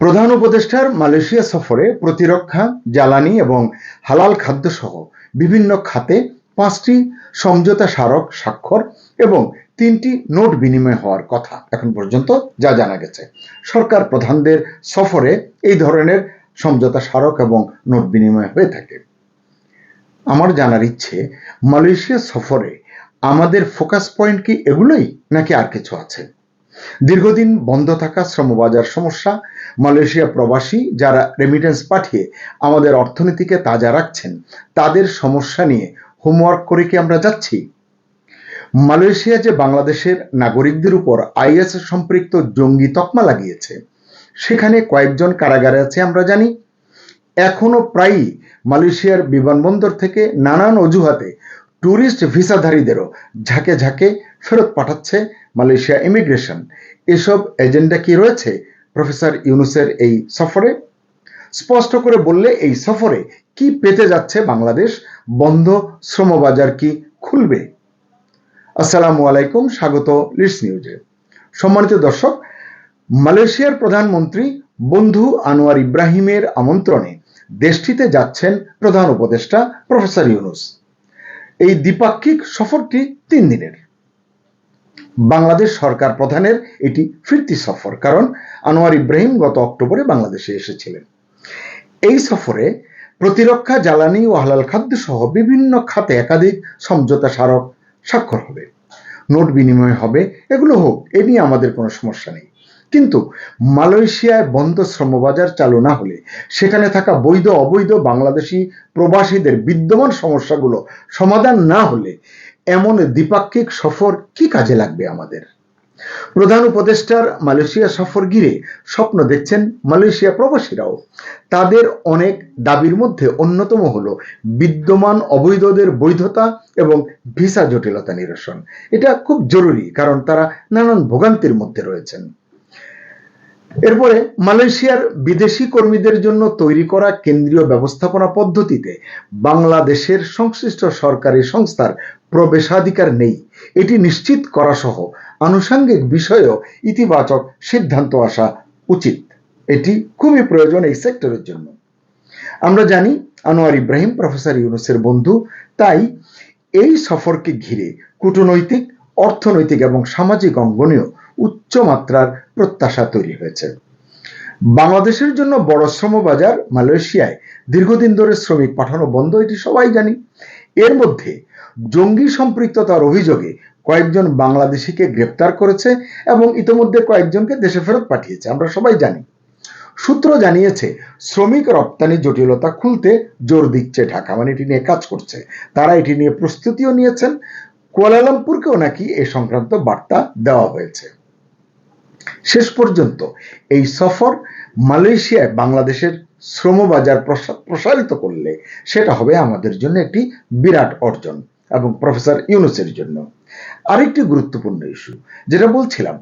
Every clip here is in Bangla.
প্রধান উপদেষ্টার মালয়েশিয়া সফরে প্রতিরক্ষা, জ্বালানি এবং হালাল খাদ্য সহ বিভিন্ন খাতে পাঁচটি সমঝোতা স্মারক স্বাক্ষর এবং তিনটি নোট বিনিময় হওয়ার কথা এখন পর্যন্ত যা জানা গেছে। সরকার প্রধানদের সফরে এই ধরনের সমঝোতা স্মারক এবং নোট বিনিময় হয়ে থাকে। আমার জানার ইচ্ছে, মালয়েশিয়া সফরে আমাদের ফোকাস পয়েন্ট কি এগুলোই নাকি আর কিছু আছে? দীর্ঘদিন বন্ধ থাকা শ্রমবাজার সমস্যা মালয়েশিয়া প্রবাসী যারা রেমিটেন্স পাঠিয়ে আমাদের অর্থনীতিকে তাজা রাখছেন, তাদের সমস্যা নিয়ে হোমওয়ার্ক করে কি আমরা যাচ্ছি? মালয়েশিয়া যে বাংলাদেশের নাগরিকদের উপর আইএস সম্পৃক্ত জঙ্গি তকমা লাগিয়েছে, সেখানে কয়েকজন কারাগারে আছে আমরা জানি। এখনও প্রায়ই মালয়েশিয়ার বিমানবন্দর থেকে নানান অজুহাতে ট্যুরিস্ট ভিসাধারীদেরও ঝাঁকে ঝাঁকে ফেরত পাঠাচ্ছে মালয়েশিয়া ইমিগ্রেশন এসব এজেন্ডা কি রয়েছে? প্রফেসর ইউনুসের এই সফরে? স্পষ্ট করে বললে এই সফরে কি পেতে যাচ্ছে বাংলাদেশ? বন্ধ শ্রমবাজার কি খুলবে? আসসালামু আলাইকুম, স্বাগত লিডস নিউজে। সম্মানিত দর্শক, মালয়েশিয়ার প্রধানমন্ত্রী বন্ধু আনোয়ার ইব্রাহিমের আমন্ত্রণে দেশটিতে যাচ্ছেন প্রধান উপদেষ্টা প্রফেসর ইউনুস। এই দ্বিপাক্ষিক সফরটি তিন দিনের। বাংলাদেশ সরকার প্রধানের এটি ফিরতি সফর, কারণ আনোয়ার ইব্রাহিম গত অক্টোবরে বাংলাদেশে এসেছিলেন। এই সফরে প্রতিরক্ষা, জ্বালানি ও হালাল খাদ্য সহ বিভিন্ন খাতে একাধিক সমঝোতা স্মারক স্বাক্ষর হবে। নোট বিনিময় হবে, এগুলো হোক, এ নিয়ে আমাদের কোনো সমস্যা নেই। কিন্তু মালয়েশিয়ায় বন্ধ শ্রমবাজার চালু না হলে সেখানে থাকা বৈধ অবৈধ বাংলাদেশি প্রবাসীদের বিদ্যমান সমস্যাগুলো সমাধান না হলে এমন দ্বিপাক্ষিক সফর কি কাজে লাগবে আমাদের? প্রধান উপদেষ্টার মালয়েশিয়া সফর ঘিরে স্বপ্ন দেখছেন মালয়েশিয়া প্রবাসীরাও। তাদের অনেক দাবির মধ্যে অন্যতম হলো বিদ্যমান অবৈধদের বৈধতা এবং ভিসা জটিলতা নিরসন। এটা খুব জরুরি কারণ তারা নানান ভোগান্তির মধ্যে রয়েছেন। এরপরে মালয়েশিয়ার বিদেশি কর্মীদের জন্য তৈরি করা কেন্দ্রীয় ব্যবস্থাপনা পদ্ধতিতে বাংলাদেশের সংশ্লিষ্ট সরকারি সংস্থার প্রবেশাধিকার নেই। এটি নিশ্চিত করা সহ আনুষঙ্গিক বিষয়েও ইতিবাচক সিদ্ধান্ত আসা উচিত। এটি খুবই প্রয়োজন এই সেক্টরের জন্য। আমরা জানি, আনোয়ার ইব্রাহিম, প্রফেসর ইউনুসের বন্ধু। তাই এই সফরকে ঘিরে কূটনৈতিক, অর্থনৈতিক এবং সামাজিক অঙ্গনেও উচ্চমাত্রার প্রত্যাশা তৈরি হয়েছে। বাংলাদেশের জন্য বড় শ্রম বাজার মালয়েশিয়ায় দীর্ঘদিন ধরে শ্রমিক পাঠানো বন্ধ, এটি সবাই জানি। এর মধ্যে জঙ্গি সম্পৃক্ততার অভিযোগে কয়েকজন বাংলাদেশিকে গ্রেপ্তার করেছে এবং ইতোমধ্যে কয়েকজনকে দেশে ফেরত পাঠিয়েছে, আমরা সবাই জানি। সূত্র জানিয়েছে, শ্রমিক রপ্তানি জটিলতা খুলতে জোর দিচ্ছে ঢাকা মানে এটি নিয়ে কাজ করছে। তারা এটি নিয়ে প্রস্তুতিও নিয়েছেন। কুয়ালালামপুরকেও নাকি এ সংক্রান্ত বার্তা দেওয়া হয়েছে। শেষ পর্যন্ত এই সফর মালয়েশিয়ায় বাংলাদেশের শ্রমবাজার প্রসারিত করলে সেটা হবে আমাদের জন্য একটি বিরাট অর্জন। এবং প্রফেসর ইউনুসের জন্য। আরেকটি গুরুত্বপূর্ণ ইস্যু, যেটা বলছিলাম,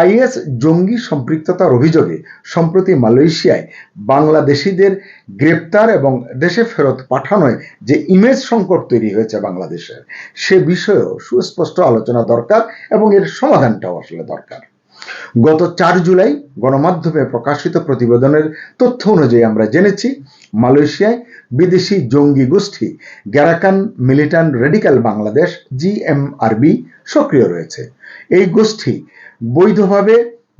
আইএস জঙ্গি সম্পৃক্ততার অভিযোগে সম্প্রতি মালয়েশিয়ায় বাংলাদেশিদের গ্রেপ্তার এবং দেশে ফেরত পাঠানোয় যে ইমেজ সংকট তৈরি হয়েছে বাংলাদেশের সে বিষয়েও সুস্পষ্ট আলোচনা দরকার এবং এর সমাধানটাও আসলে দরকার। গত চার জুলাই গণমাধ্যমে প্রকাশিত প্রতিবেদনের তথ্য অনুযায়ী আমরা জেনেছি মালয়েশিয়ায় বিদেশি জঙ্গি গোষ্ঠী গ্যারাকান মিলিটান্ট রেডিক্যাল বাংলাদেশ জিএমআরবি সক্রিয় রয়েছে। এই গোষ্ঠী বৈধভাবে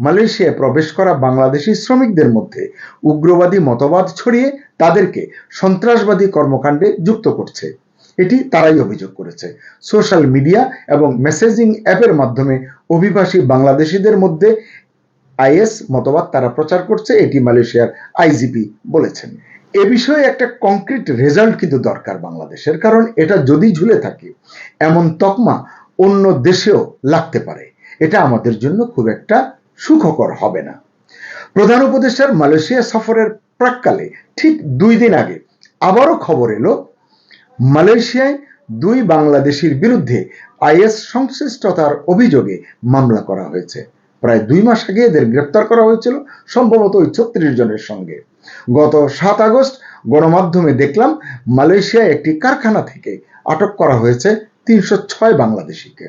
মালয়েশিয়ায় প্রবেশ করা বাংলাদেশি শ্রমিকদের মধ্যে উগ্রবাদী মতবাদ ছড়িয়ে তাদেরকে সন্ত্রাসবাদী কর্মকাণ্ডে যুক্ত করছে। এটি তারাই অভিযোগ করেছে। সোশ্যাল মিডিয়া এবং মেসেজিং অ্যাপের মাধ্যমে অভিবাসী বাংলাদেশিদের মধ্যে আইএস মতবাদ তারা প্রচার করছে, এটি মালয়েশিয়ার আইজিপি বলেছেন। এ বিষয়ে একটা কংক্রিট রেজাল্ট কিন্তু দরকার বাংলাদেশের, কারণ এটা যদি ঝুলে থাকে, এমন তকমা অন্য দেশেও লাগতে পারে। এটা আমাদের জন্য খুব একটা সুখকর হবে না। প্রধান উপদেষ্টার মালয়েশিয়া সফরের প্রাককালে ঠিক দুই দিন আগে আবারও খবর এলো, মালয়েশিয়ায় দুই বাংলাদেশির বিরুদ্ধে আইএস সংশ্লিষ্টতার অভিযোগে মামলা করা হয়েছে। প্রায় দুই মাস আগে এদের গ্রেপ্তার করা হয়েছিল, সম্ভবত ওই ছত্রিশ জনের সঙ্গে। গত সাত আগস্ট গণমাধ্যমে দেখলাম, মালয়েশিয়ায় একটি কারখানা থেকে আটক করা হয়েছে তিনশো ছয় বাংলাদেশিকে।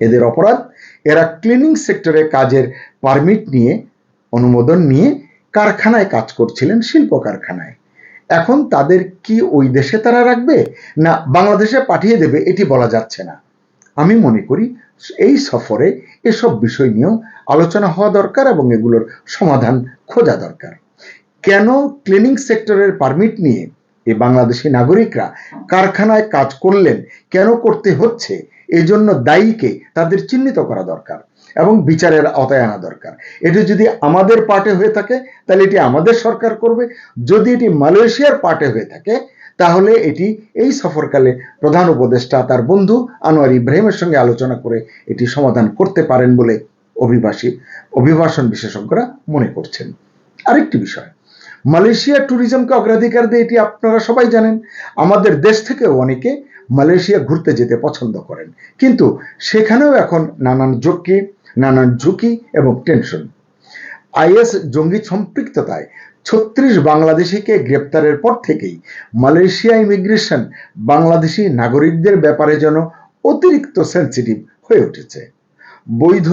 এদের অপরাধ, এরা ক্লিনিং সেক্টরে কাজের পারমিট নিয়ে, অনুমোদন নিয়ে কারখানায় কাজ করছিলেন শিল্প কারখানায়। এখন তাদের কি ওই দেশে তারা রাখবে, না বাংলাদেশে পাঠিয়ে দেবে, এটি বলা যাচ্ছে না। আমি মনে করি, এই সফরে এসব বিষয় নিয়েও আলোচনা হওয়া দরকার এবং এগুলোর সমাধান খোঁজা দরকার। কেন ক্লিনিং সেক্টরের পারমিট নিয়ে এই বাংলাদেশি নাগরিকরা কারখানায় কাজ করলেন, কেন করতে হচ্ছে এই জন্য দায়ীকে তাদের চিহ্নিত করা দরকার এবং বিচারের আওতায় আনা দরকার। এটি যদি আমাদের পার্টে হয়ে থাকে, তাহলে এটি আমাদের সরকার করবে। যদি এটি মালয়েশিয়ার পার্টে হয়ে থাকে তাহলে এটি এই সফরকালে প্রধান উপদেষ্টা, তার বন্ধু আনোয়ার ইব্রাহিমের সঙ্গে আলোচনা করে এটি সমাধান করতে পারেন বলে অভিবাসী, অভিবাসন বিশেষজ্ঞরা মনে করছেন। আরেকটি বিষয়, মালয়েশিয়া ট্যুরিজমকে অগ্রাধিকার দিয়ে এটি আপনারা সবাই জানেন, আমাদের দেশ থেকেও অনেকে মালয়েশিয়া ঘুরতে যেতে পছন্দ করেন। কিন্তু সেখানেও এখন নানান ঝুঁকি নানান ঝুঁকি এবং টেনশন। আইএস জঙ্গি সম্পৃক্ততায় ছত্রিশ বাংলাদেশিকে গ্রেপ্তারের পর থেকেই মালয়েশিয়া ইমিগ্রেশন বাংলাদেশি নাগরিকদের ব্যাপারে যেন অতিরিক্ত সেন্সিটিভ হয়ে উঠেছে। বৈধ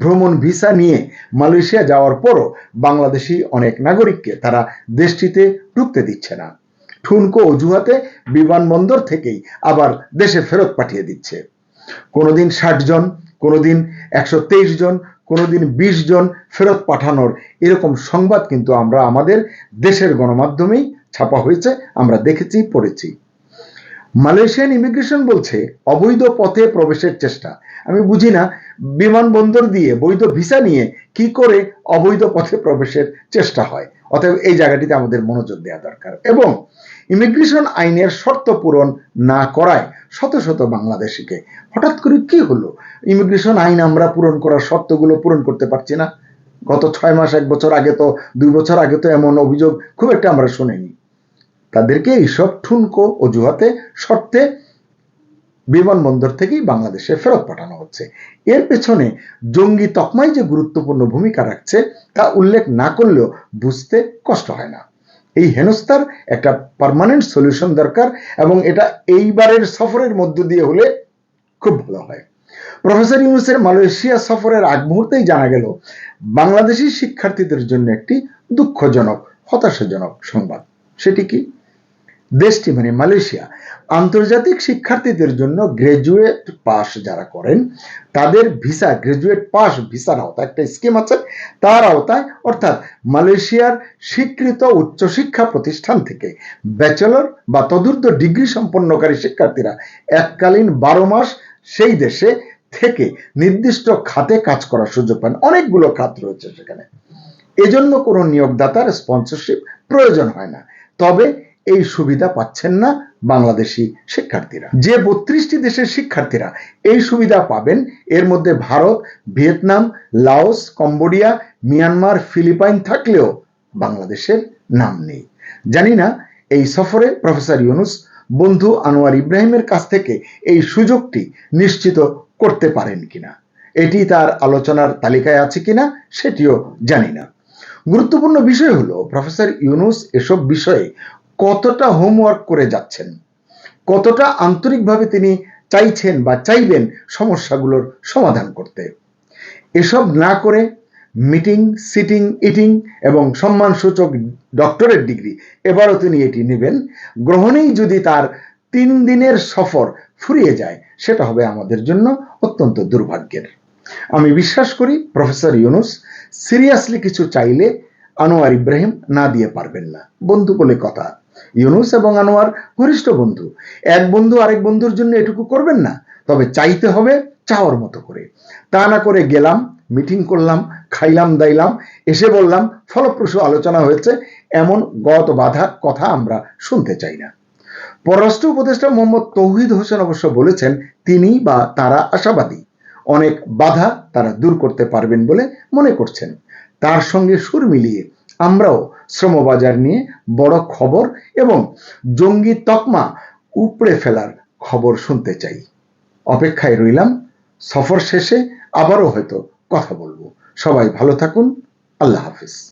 ভ্রমণ ভিসা নিয়ে মালয়েশিয়া যাওয়ার পরও বাংলাদেশি অনেক নাগরিককে তারা দেশটিতে ঢুকতে দিচ্ছে না। ঠুনকো অজুহাতে বিমানবন্দর থেকেই আবার দেশে ফেরত পাঠিয়ে দিচ্ছে। কোনোদিন ষাট জন কোনোদিন একশো তেইশ জন, কোনোদিন বিশ জন ফেরত পাঠানোর এরকম সংবাদ কিন্তু আমরা আমাদের দেশের গণমাধ্যমেই ছাপা হয়েছে, আমরা দেখেছি, পড়েছি। মালয়েশিয়ান ইমিগ্রেশন বলছে অবৈধ পথে প্রবেশের চেষ্টা। আমি বুঝি না বিমানবন্দর দিয়ে বৈধ ভিসা নিয়ে কি করে অবৈধ পথে প্রবেশের চেষ্টা হয়। অতএব এই জায়গাটিতে আমাদের মনোযোগ দেওয়া দরকার। এবং ইমিগ্রেশন আইনের শর্ত পূরণ না করায় শত শত বাংলাদেশিকে। হঠাৎ করে কি হলো? ইমিগ্রেশন আইন আমরা পূরণ করার শর্তগুলো পূরণ করতে পারছি না। গত ছয় মাস, এক বছর আগে তো, দুই বছর আগে তো এমন অভিযোগ খুব একটা আমরা শুনিনি। তাদেরকে এইসব ঠুনকো অজুহাতে শর্তে বিমানবন্দর থেকেই বাংলাদেশে ফেরত পাঠানো হচ্ছে। এর পেছনে জঙ্গি তকমাই যে গুরুত্বপূর্ণ ভূমিকা রাখছে, তা উল্লেখ না করলেও বুঝতে কষ্ট হয় না। এই হেনস্থার একটা পারমানেন্ট সলিউশন দরকার এবং এটা এইবারের সফরের মধ্য দিয়ে হলে খুব ভালো হয়। প্রফেসর ইউনুসের মালয়েশিয়া সফরের আগ মুহূর্তেই জানা গেল, বাংলাদেশি শিক্ষার্থীদের জন্য একটি দুঃখজনক, হতাশাজনক সংবাদ। সেটি কি? দেশটি মানে মালয়েশিয়া। আন্তর্জাতিক শিক্ষার্থীদের জন্য গ্রাজুয়েট পাস যারা করেন, তাদের ভিসা, গ্রাজুয়েট পাস ভিসার আওতায় একটা স্কিম আছে, তার আওতায় অর্থাৎ মালয়েশিয়ার স্বীকৃত উচ্চশিক্ষা প্রতিষ্ঠান থেকে ব্যাচেলর বা তদূর্ধ্ব ডিগ্রি সম্পন্নকারী শিক্ষার্থীরা এককালীন বারো মাস সেই দেশে থেকে নির্দিষ্ট খাতে কাজ করার সুযোগ পান। অনেকগুলো খাত রয়েছে সেখানে। এজন্য কোনো নিয়োগদাতার স্পন্সরশিপ প্রয়োজন হয় না। তবে এই সুবিধা পাচ্ছেন না বাংলাদেশি শিক্ষার্থীরা। যে বত্রিশটি দেশের শিক্ষার্থীরা এই সুবিধা পাবেন, এর মধ্যে Bharat, Vietnam, Laos, Cambodia, Myanmar, Philippines থাকলেও বাংলাদেশের নাম নেই। জানি না, এই সফরে প্রফেসর ইউনুস বন্ধু আনোয়ার ইব্রাহিমের কাছ থেকে এই সুযোগটি নিশ্চিত করতে পারেন কিনা, এটি তার আলোচনার তালিকায় আছে কিনা সেটিও জানি না। গুরুত্বপূর্ণ বিষয় হলো, প্রফেসর ইউনুস এসব বিষয়ে কতটা হোমওয়ার্ক করে যাচ্ছেন? কতটা আন্তরিকভাবে তিনি চাইছেন বা চাইবেন সমস্যাগুলোর সমাধান করতে? এসব না করে মিটিং সিটিং ইটিং এবং সম্মানসূচক ডক্টরেট ডিগ্রি এবারও তিনি এটি নেবেন। গ্রহণেই যদি তার তিন দিনের সফর ফুরিয়ে যায়, সেটা হবে আমাদের জন্য অত্যন্ত দুর্ভাগ্যের। আমি বিশ্বাস করি প্রফেসর ইউনুস সিরিয়াসলি কিছু চাইলে আনোয়ার ইব্রাহিম না দিয়ে পারবেন না। বন্ধু বলে কথা। ইউনুস এবং আনোয়ার ঘনিষ্ঠ বন্ধু। এক বন্ধু আরেক বন্ধুর জন্য এটুকু করবেন না, তবে চাইতে হবে চাওয়ার মতো করে। তা না করে গেলাম, মিটিং করলাম, খাইলাম, দাইলাম, এসে বললাম, ফলপ্রসূ আলোচনা হয়েছে, এমন গত বাধা কথা আমরা শুনতে চাই না। পররাষ্ট্র উপদেষ্টা মোহাম্মদ তৌহিদ হোসেন অবশ্য বলেছেন, তিনি বা তারা আশাবাদী। অনেক বাধা তারা দূর করতে পারবেন বলে মনে করছেন। তার সঙ্গে সুর মিলিয়ে আমরাও শ্রমবাজার নিয়ে বড় খবর এবং জঙ্গি তকমা উপড়ে ফেলার খবর শুনতে চাই। অপেক্ষায় রইলাম, সফর শেষে আবারও হয়তো কথা বলব। সবাই ভালো থাকুন, আল্লাহ হাফিজ।